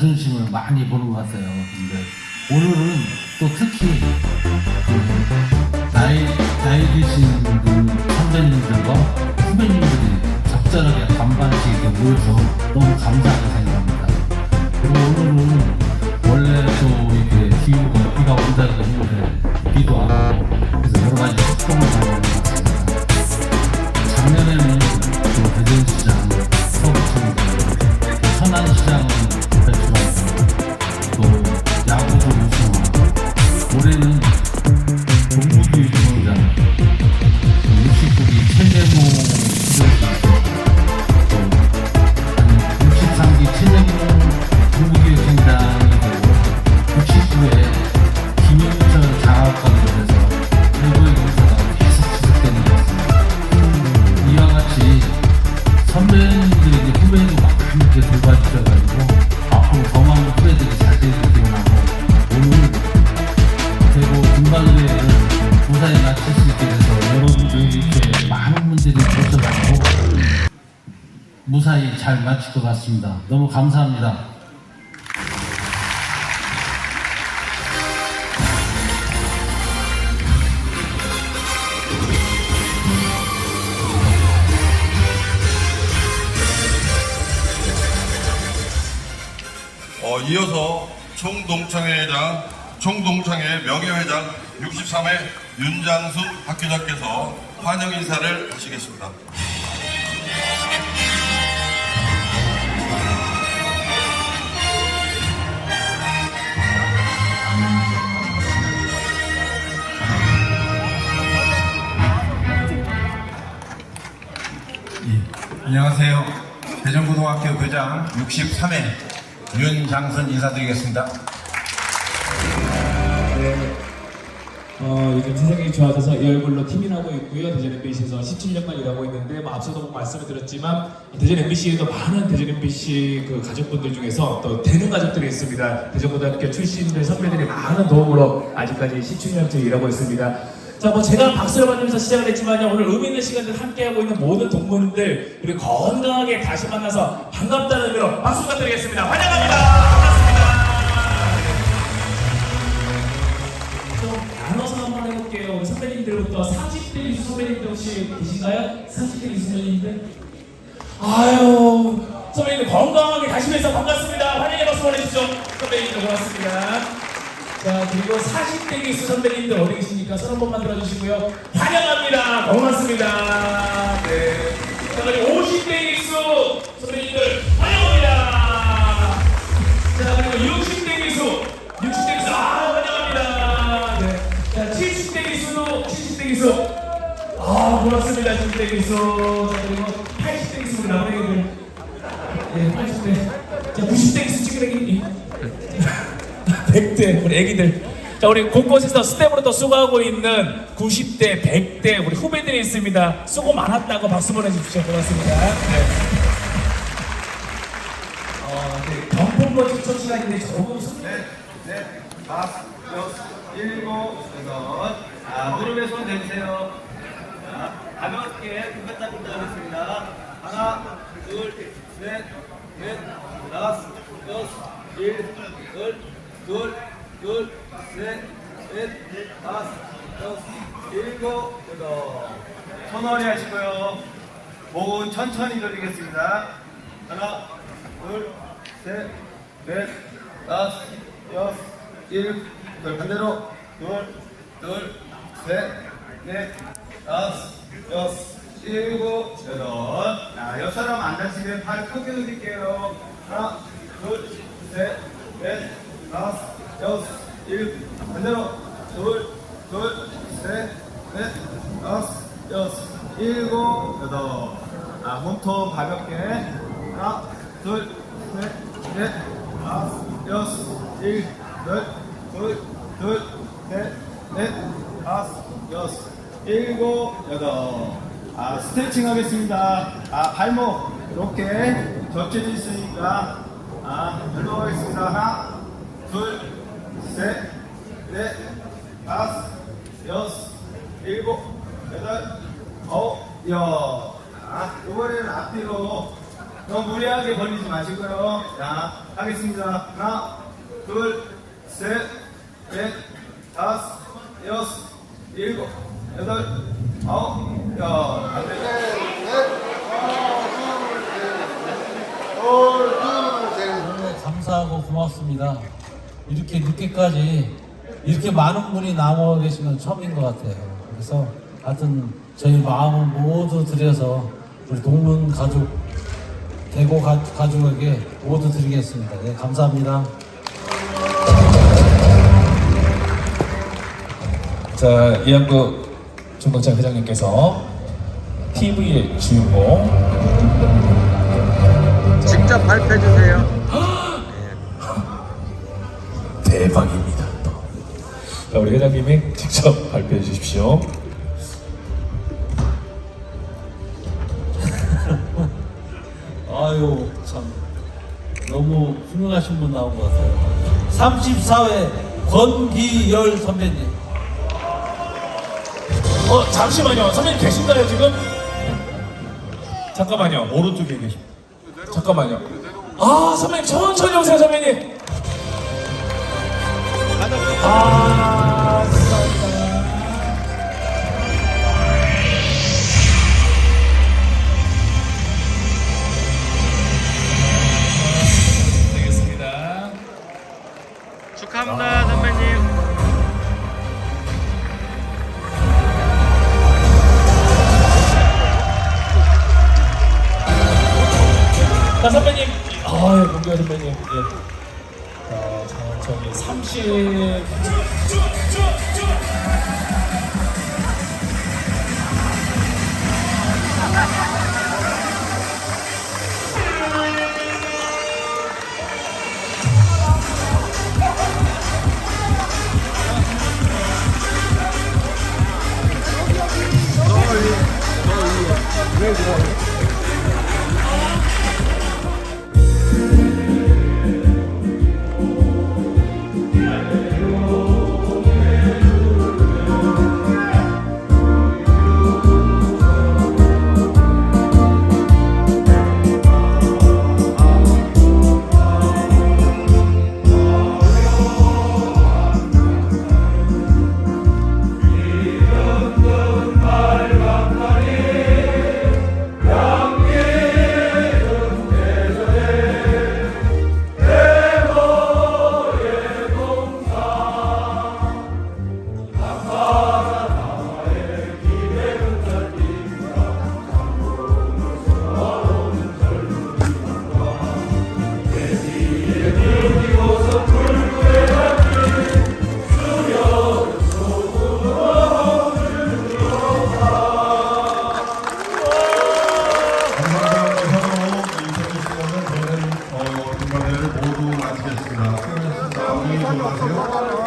자존심을 많이 보는 것 같아요. 근데 오늘은 또 특히 그 무사히 마칠 수 있게 돼서 여러분들 이렇게 많은 분들이 오셔가지고 무사히 잘 마칠 것 같습니다. 너무 감사합니다. 어, 이어서 총동창회장, 총동창회 명예회장 63회 윤장순 학교장께서 환영 인사를 하시겠습니다. 안녕하세요. 대전고등학교 교장 63회 윤장선 인사드리겠습니다. 어, 요즘 세상이 좋아져서 이 얼굴로 팀을 하고 있고요. 대전 MBC에서 17년간 일하고 있는데 뭐 앞서도 뭐 말씀을 드렸지만 대전 MBC에도 많은 대전 MBC 그 가족분들 중에서 또 되는 가족들이 있습니다. 대전고등학교 출신들 선배들이 많은 도움으로 아직까지 17년째 일하고 있습니다. 자, 뭐 제가 박수를 받으면서 시작을 했지만요. 오늘 의미 있는 시간들 함께하고 있는 모든 동문들 우리 건강하게 다시 만나서 반갑다는 의미로 박수 부탁드리겠습니다. 환영합니다. 혹시 계신가요? 40대 이수 선배님들? 아유, 선배님들 건강하게 다시 뵈서 반갑습니다. 환영의 박수 보내주시죠. 선배님들 고맙습니다. 자, 그리고 40대 기수 선배님들 어디 계십니까? 손 한 번만 들어주시고요. 환영합니다. 고맙습니다. 네. 자, 그리고 50대 기수 선배님들 환영합니다. 자, 그리고 60대 기수, 60대 기수, 아, 환영합니다. 네. 자, 70대 기수도, 70대 기수. 아, 고맙습니다. 70대 기수. 자, 그리고 80대 기수, 남매들. 네, 80대. 자, 90대 기수 찌그레기. 100대, 우리 애기들. 자, 우리 곳곳에서 스텝으로 또 수고하고 있는 90대, 100대, 우리 후배들이 있습니다. 수고 많았다고 박수 보내주십시오. 고맙습니다. 네. 어, 네. 경품거 추천 시간인데 조금 손 넷, 넷, 다섯, 여섯, 일곱, 여덟. 자, 무릎에 손 대주세요. 자, 가볍게 굽혔다 하겠습니다. 하나, 둘, 셋, 넷, 다섯, 여섯, 일, 열, 둘, 둘, 셋, 넷, 다섯, 여섯, 일곱, 여덟. 손허리 하시고요. 목은 천천히 돌리겠습니다. 하나, 둘, 셋, 넷, 다섯, 여섯, 일곱, 그 반대로 둘, 둘, 셋, 넷, 다섯, 여섯, 일곱, 여덟. 자, 옆 사람 안 다치면 팔 크게 늘릴게요. 하나, 둘, 셋, 넷, 다섯, 여섯, 일곱. 반대로 둘, 둘, 셋, 넷, 다섯, 여섯, 일곱, 여덟. 아, 몸통 가볍게. 하나, 둘, 셋, 넷, 다섯, 여섯, 일, 열, 둘, 둘, 셋, 넷, 다섯, 여섯, 일곱, 여덟. 아, 스트레칭 하겠습니다. 아, 발목 이렇게 접혀져 있으니까 아, 해보겠습니다. 하나, 둘, 셋, 넷, 다섯, 여섯, 일곱, 여덟, 아홉, 열. 아, 이번에는 앞뒤로 너무 무리하게 벌리지 마시고요. 자, 하겠습니다. 하나, 둘, 셋, 넷, 다섯, 여섯, 일곱, 여덟, 아홉, 열. 안 돼. 너무 감사하고 고맙습니다. 이렇게 늦게까지 이렇게 많은 분이 남아 계신 건 처음인 것 같아요. 그래서 하여튼 저희 마음을 모두 들여서 우리 동문 가족, 대고 가, 가족에게 모두 드리겠습니다. 네, 감사합니다. 자, 이한구 중동창 회장님께서 TV의 주인공 직접 발표해 주세요. 대박입니다. 또. 자, 우리 회장님이 직접 발표해 주십시오. 아유, 참. 너무 훌륭하신 분 나온 것 같아요. 34회 권기열 선배님. 어, 잠시만요. 선배님 계신가요, 지금? 잠깐만요. 오른쪽에 계십. 잠깐만요. 아, 선배님 천천히 오세요, 선배님. 아, 예. 자, 천천히 30. 시간은 저는 어,